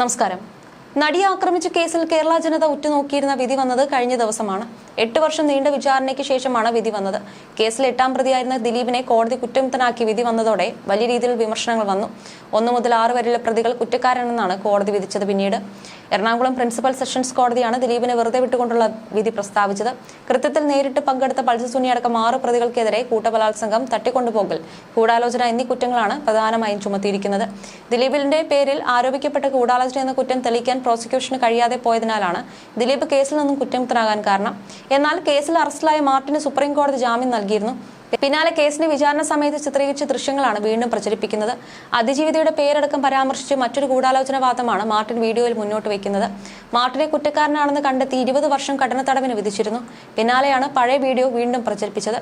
നമസ്കാരം. നടിയെ ആക്രമിച്ച കേസിൽ കേരള ജനത ഉറ്റുനോക്കിയിരുന്ന വിധി വന്നത് കഴിഞ്ഞ ദിവസമാണ്. എട്ട് വർഷം നീണ്ട വിചാരണയ്ക്ക് ശേഷമാണ് വിധി വന്നത്. കേസിൽ എട്ടാം പ്രതിയായിരുന്ന ദിലീപിനെ കോടതി കുറ്റമുക്തനാക്കി വിധി വന്നതോടെ വലിയ രീതിയിൽ വിമർശനങ്ങൾ വന്നു. ഒന്നു മുതൽ ആറ് വരെയുള്ള പ്രതികൾ കുറ്റക്കാരനെന്നാണ് കോടതി വിധിച്ചത് പിന്നീട്. എറണാകുളം പ്രിൻസിപ്പൽ സെഷൻസ് കോടതിയാണ് ദിലീപിനെ വെറുതെ വിട്ടുകൊണ്ടുള്ള വിധി പ്രസ്താവിച്ചത്. കൃത്യത്തിൽ നേരിട്ട് പങ്കെടുത്ത പൾസസുനി അടക്കം ആറ് പ്രതികൾക്കെതിരെ കൂട്ടബലാത്സംഗം തട്ടിക്കൊണ്ടുപോകൽ കൂടാലോചന എന്നീ കുറ്റങ്ങളാണ് പ്രധാനമായും ചുമത്തിയിരിക്കുന്നത്. ദിലീപിന്റെ പേരിൽ ആരോപിക്കപ്പെട്ട കൂടാലോചന എന്ന കുറ്റം തെളിയിക്കാൻ പ്രോസിക്യൂഷന് കഴിയാതെ പോയതിനാലാണ് ദിലീപ് കേസിൽ നിന്നും കുറ്റമുക്തനാകാൻ കാരണം. എന്നാൽ കേസിൽ അറസ്റ്റിലായ മാർട്ടിന് സുപ്രീം കോടതി ജാമ്യം നൽകിയിരുന്നു. പിന്നാലെ കേസിന്റെ വിചാരണ സമയത്ത് ചിത്രീകരിച്ച ദൃശ്യങ്ങളാണ് വീണ്ടും പ്രചരിപ്പിക്കുന്നത്. അതിജീവിതയുടെ പേരടക്കം പരാമർശിച്ച് മറ്റൊരു ഗൂഢാലോചന വാദമാണ് മാർട്ടിൻ വീഡിയോയിൽ മുന്നോട്ട് വയ്ക്കുന്നത്. മാർട്ടിനെ കുറ്റക്കാരനാണെന്ന് കണ്ടെത്തി ഇരുപത് വർഷം കഠിന തടവിന് വിധിച്ചിരുന്നു. പിന്നാലെയാണ് പഴയ വീഡിയോ വീണ്ടും പ്രചരിപ്പിച്ചത്.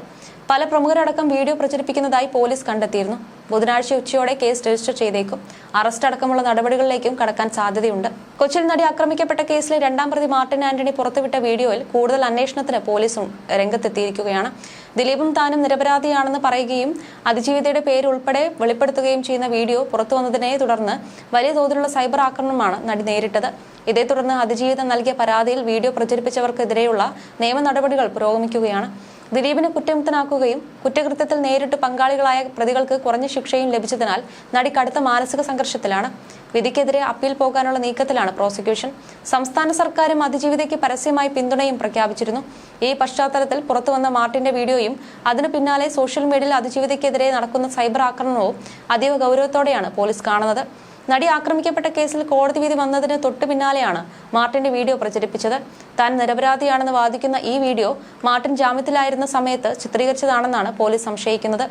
പല പ്രമുഖരടക്കം വീഡിയോ പ്രചരിപ്പിക്കുന്നതായി പോലീസ് കണ്ടെത്തിയിരുന്നു. ബുധനാഴ്ച ഉച്ചയോടെ കേസ് രജിസ്റ്റർ ചെയ്തേക്കും. അറസ്റ്റ് അടക്കമുള്ള നടപടികളിലേക്കും കടക്കാൻ സാധ്യതയുണ്ട്. കൊച്ചിയിൽ നടി ആക്രമിക്കപ്പെട്ട കേസിലെ രണ്ടാം പ്രതി മാർട്ടിൻ ആന്റണി പുറത്തുവിട്ട വീഡിയോയിൽ കൂടുതൽ അന്വേഷണത്തിന് പോലീസും രംഗത്തെത്തിയിരിക്കുകയാണ്. ദിലീപും താനും നിരപരാധിയാണെന്ന് പറയുകയും അതിജീവിതയുടെ പേര് ഉൾപ്പെടെ വെളിപ്പെടുത്തുകയും ചെയ്യുന്ന വീഡിയോ പുറത്തു വന്നതിനെ തുടർന്ന് വലിയ തോതിലുള്ള സൈബർ ആക്രമണമാണ് നടി നേരിട്ടത്. ഇതേ തുടർന്ന് അതിജീവിതം നൽകിയ പരാതിയിൽ വീഡിയോ പ്രചരിപ്പിച്ചവർക്കെതിരെയുള്ള നിയമ നടപടികൾ പുരോഗമിക്കുകയാണ്. ദിലീപിനെ കുറ്റമുക്തനാക്കുകയും കുറ്റകൃത്യത്തിൽ നേരിട്ട് പങ്കാളികളായ പ്രതികൾക്ക് കുറഞ്ഞ ശിക്ഷയും ലഭിച്ചതിനാൽ നടി കടുത്ത മാനസിക സംഘർഷത്തിലാണ്. വിധിക്കെതിരെ അപ്പീൽ പോകാനുള്ള നീക്കത്തിലാണ് പ്രോസിക്യൂഷൻ. സംസ്ഥാന സർക്കാരും അതിജീവിതയ്ക്ക് പരസ്യമായി പിന്തുണയും പ്രഖ്യാപിച്ചിരുന്നു. ഈ പശ്ചാത്തലത്തിൽ പുറത്തുവന്ന മാർട്ടിന്റെ വീഡിയോയും അതിനു പിന്നാലെ സോഷ്യൽ മീഡിയയിൽ അതിജീവിതയ്ക്കെതിരെ നടക്കുന്ന സൈബർ ആക്രമണവും അതീവ ഗൗരവത്തോടെയാണ് പോലീസ് കാണുന്നത്. നടി ആക്രമിക്കപ്പെട്ട കേസിൽ കോടതി വിധി വന്നതിന് തൊട്ടു പിന്നാലെയാണ് മാർട്ടിന്റെ വീഡിയോ പ്രചരിപ്പിച്ചത്. താൻ നിരപരാധിയാണെന്ന് വാദിക്കുന്ന ഈ വീഡിയോ മാർട്ടിൻ ജാമ്യത്തിലായിരുന്ന സമയത്ത് ചിത്രീകരിച്ചതാണെന്നാണ് പോലീസ് സംശയിക്കുന്നത്.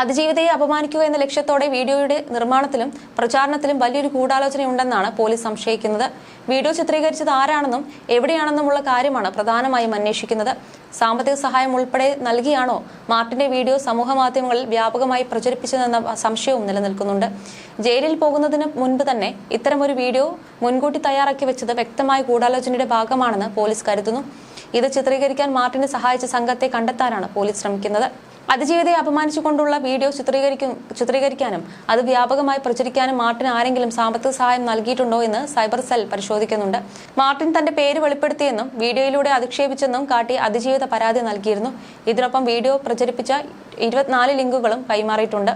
അതിജീവിതയെ അപമാനിക്കുക എന്ന ലക്ഷ്യത്തോടെ വീഡിയോയുടെ നിർമ്മാണത്തിലും പ്രചാരണത്തിലും വലിയൊരു ഗൂഢാലോചനയുണ്ടെന്നാണ് പോലീസ് സംശയിക്കുന്നത്. വീഡിയോ ചിത്രീകരിച്ചത് ആരാണെന്നും എവിടെയാണെന്നുമുള്ള കാര്യമാണ് പ്രധാനമായും അന്വേഷിക്കുന്നത്. സാമ്പത്തിക സഹായം ഉൾപ്പെടെ നൽകിയാണോ മാർട്ടിന്റെ വീഡിയോ സമൂഹ മാധ്യമങ്ങളിൽ വ്യാപകമായി പ്രചരിപ്പിച്ചതെന്ന സംശയവും നിലനിൽക്കുന്നുണ്ട്. ജയിലിൽ പോകുന്നതിന് മുൻപ് തന്നെ ഇത്തരമൊരു വീഡിയോ മുൻകൂട്ടി തയ്യാറാക്കി വെച്ചത് വ്യക്തമായ ഗൂഢാലോചനയുടെ ഭാഗമാണെന്ന് പോലീസ് കരുതുന്നു. ഇത് ചിത്രീകരിക്കാൻ മാർട്ടിനെ സഹായിച്ച സംഘത്തെ കണ്ടെത്താനാണ് പോലീസ് ശ്രമിക്കുന്നത്. അതിജീവിതയെ അപമാനിച്ചുകൊണ്ടുള്ള വീഡിയോ ചിത്രീകരിക്കും ചിത്രീകരിക്കാനും അത് വ്യാപകമായി പ്രചരിക്കാനും മാർട്ടിന് ആരെങ്കിലും സാമ്പത്തിക സഹായം നൽകിയിട്ടുണ്ടോ എന്ന് സൈബർ സെൽ പരിശോധിക്കുന്നുണ്ട്. മാർട്ടിൻ തന്റെ പേര് വെളിപ്പെടുത്തിയെന്നും വീഡിയോയിലൂടെ അധിക്ഷേപിച്ചെന്നും കാട്ടി അതിജീവിത പരാതി നൽകിയിരുന്നു. ഇതിനൊപ്പം വീഡിയോ പ്രചരിപ്പിച്ച ഇരുപത്തിനാല് ലിങ്കുകളും കൈമാറിയിട്ടുണ്ട്.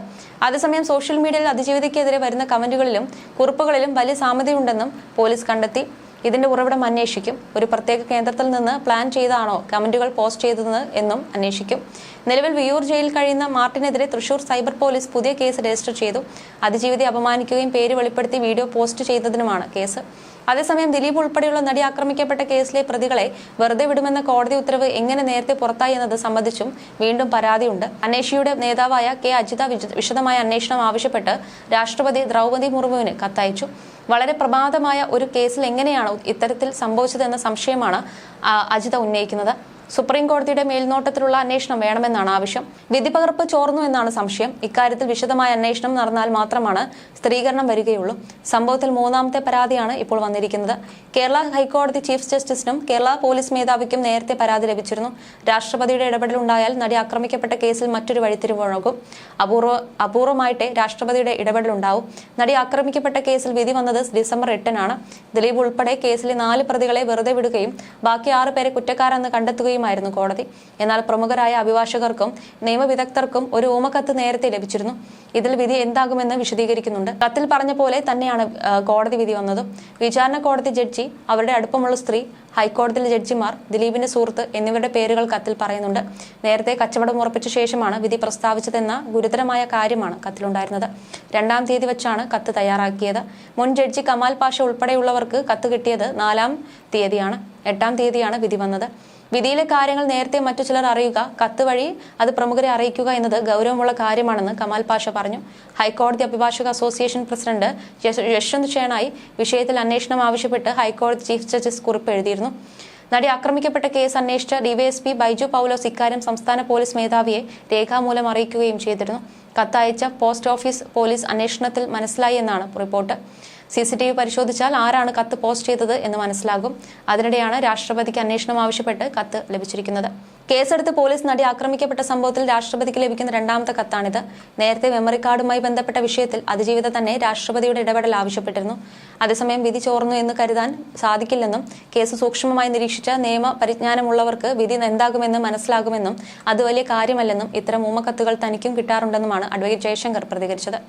അതേസമയം സോഷ്യൽ മീഡിയയിൽ അതിജീവിതയ്ക്കെതിരെ വരുന്ന കമന്റുകളിലും കുറിപ്പുകളിലും വലിയ സാമ്യതയുണ്ടെന്നും പോലീസ് കണ്ടെത്തി. ഇതിന്റെ ഉറവിടം അന്വേഷിക്കും. ഒരു പ്രത്യേക കേന്ദ്രത്തിൽ നിന്ന് പ്ലാൻ ചെയ്താണോ കമന്റുകൾ പോസ്റ്റ് ചെയ്തത് എന്നും അന്വേഷിക്കും. നിലവിൽ വിയൂർ ജയിലിൽ കഴിയുന്ന മാർട്ടിനെതിരെ തൃശൂർ സൈബർ പോലീസ് പുതിയ കേസ് രജിസ്റ്റർ ചെയ്തു. അതിജീവിതയെ അപമാനിക്കുകയും പേര് വെളിപ്പെടുത്തി വീഡിയോ പോസ്റ്റ് ചെയ്തതിനുമാണ് കേസ്. അതേസമയം ദിലീപ് ഉൾപ്പെടെയുള്ള നടി ആക്രമിക്കപ്പെട്ട കേസിലെ പ്രതികളെ വെറുതെ വിടുമെന്ന കോടതി ഉത്തരവ് എങ്ങനെ നേരത്തെ പുറത്തായി എന്നത് സംബന്ധിച്ചും വീണ്ടും പരാതിയുണ്ട്. അന്വേഷിയുടെ നേതാവായ കെ അജിത വിശദമായ അന്വേഷണം ആവശ്യപ്പെട്ട് രാഷ്ട്രപതി ദ്രൗപദി മുർമുവിന് കത്തയച്ചു. വളരെ പ്രമാദമായ ഒരു കേസിൽ എങ്ങനെയാണ് ഇത്തരത്തിൽ സംഭവിച്ചതെന്ന സംശയമാണ് അജിത ഉന്നയിക്കുന്നത്. സുപ്രീം കോടതിയുടെ മേൽനോട്ടത്തിലുള്ള അന്വേഷണം വേണമെന്നാണ് ആവശ്യം. വിധി പകർപ്പ് ചോർന്നു എന്നാണ് സംശയം. ഇക്കാര്യത്തിൽ വിശദമായ അന്വേഷണം നടന്നാൽ മാത്രമാണ് സ്ഥിരീകരണം വരികയുള്ളൂ. സംഭവത്തിൽ മൂന്നാമത്തെ പരാതിയാണ് ഇപ്പോൾ വന്നിരിക്കുന്നത്. കേരള ഹൈക്കോടതി ചീഫ് ജസ്റ്റിസിനും കേരള പോലീസ് മേധാവിക്കും നേരത്തെ പരാതി ലഭിച്ചിരുന്നു. രാഷ്ട്രപതിയുടെ ഇടപെടലുണ്ടായാൽ നടി ആക്രമിക്കപ്പെട്ട കേസിൽ മറ്റൊരു വഴിത്തിരിവുണകും അപൂർവ അപൂർവമായിട്ടേ രാഷ്ട്രപതിയുടെ ഇടപെടലുണ്ടാവും. നടി ആക്രമിക്കപ്പെട്ട കേസിൽ വിധി വന്നത് ഡിസംബർ എട്ടിനാണ്. ദിലീപ് ഉൾപ്പെടെ കേസിലെ നാല് പ്രതികളെ വെറുതെ വിടുകയും ബാക്കി ആറ് പേരെ കുറ്റക്കാരെന്ന് കണ്ടെത്തുകയുമായിരുന്നു കോടതി. എന്നാൽ പ്രമുഖരായ അഭിഭാഷകർക്കും നിയമവിദഗ്ധർക്കും ഒരു ഊമക്കത്ത് നേരത്തെ ലഭിച്ചിരുന്നു. ഇതിൽ വിധി എന്താകുമെന്ന് വിശദീകരിക്കുന്നുണ്ട്. കത്തിൽ പറഞ്ഞ പോലെ തന്നെയാണ് കോടതി വിധി വന്നത്. വിചാരണ കോടതി ജഡ്ജി അവരുടെ അടുപ്പമുള്ള സ്ത്രീ ഹൈക്കോടതിയിലെ ജഡ്ജിമാർ ദിലീപിന്റെ സുഹൃത്ത് എന്നിവരുടെ പേരുകൾ കത്തിൽ പറയുന്നുണ്ട്. നേരത്തെ കച്ചവടം ഉറപ്പിച്ച ശേഷമാണ് വിധി പ്രസ്താവിച്ചതെന്ന ഗുരുതരമായ കാര്യമാണ് കത്തിലുണ്ടായിരുന്നത്. രണ്ടാം തീയതി വെച്ചാണ് കത്ത് തയ്യാറാക്കിയത്. മുൻ ജഡ്ജി കമാൽ പാഷ ഉൾപ്പെടെയുള്ളവർക്ക് കത്ത് കിട്ടിയത് നാലാം തീയതിയാണ്. എട്ടാം തീയതിയാണ് വിധി വന്നത്. വിധിയിലെ കാര്യങ്ങൾ നേരത്തെ മറ്റു ചിലർ അറിയുക കത്ത് വഴി അത് പ്രമുഖരെ അറിയിക്കുക എന്നത് ഗൗരവമുള്ള കാര്യമാണെന്ന് കമാൽ പാഷ പറഞ്ഞു. ഹൈക്കോടതി അഭിഭാഷക അസോസിയേഷൻ പ്രസിഡന്റ് യശ്- യശ്വന്ത് ഷേണായി വിഷയത്തിൽ അന്വേഷണം ആവശ്യപ്പെട്ട് ഹൈക്കോടതി ചീഫ് ജസ്റ്റിസ് കുറിപ്പ് എഴുതിയിരുന്നു. നടി ആക്രമിക്കപ്പെട്ട കേസ് അന്വേഷിച്ച ഡിവൈഎസ്പി ബൈജു പൗലോസ് ഇക്കാര്യം സംസ്ഥാന പോലീസ് മേധാവിയെ രേഖാമൂലം അറിയിക്കുകയും ചെയ്തിരുന്നു. കത്തയച്ച പോസ്റ്റ് ഓഫീസ് പോലീസ് അന്വേഷണത്തിൽ മനസ്സിലായി എന്നാണ് report. C C T V പരിശോധിച്ചാൽ ആരാണ് കത്ത് പോസ്റ്റ് ചെയ്തത് എന്ന് മനസ്സിലാകും. അതിനിടെയാണ് രാഷ്ട്രപതിക്ക് അന്വേഷണം ആവശ്യപ്പെട്ട് കത്ത് ലഭിച്ചിരിക്കുന്നത്. കേസെടുത്ത് പോലീസ് നടി ആക്രമിക്കപ്പെട്ട സംഭവത്തിൽ രാഷ്ട്രപതിക്ക് ലഭിക്കുന്ന രണ്ടാമത്തെ കത്താണിത്. നേരത്തെ മെമ്മറി കാർഡുമായി ബന്ധപ്പെട്ട വിഷയത്തിൽ അതിജീവിത തന്നെ രാഷ്ട്രപതിയുടെ ഇടപെടൽ ആവശ്യപ്പെട്ടിരുന്നു. അതേസമയം വിധി ചോർന്നു എന്ന് കരുതാൻ സാധിക്കില്ലെന്നും കേസ് സൂക്ഷ്മമായി നിരീക്ഷിച്ച നിയമ പരിജ്ഞാനമുള്ളവർക്ക് വിധി എന്താകുമെന്ന് മനസ്സിലാകുമെന്നും അത് വലിയ കാര്യമല്ലെന്നും ഇത്തരം ഊമക്കത്തുകൾ തനിക്കും കിട്ടാറുണ്ടെന്നുമാണ് അഡ്വക്കേറ്റ് ജയശങ്കർ പ്രതികരിച്ചത്.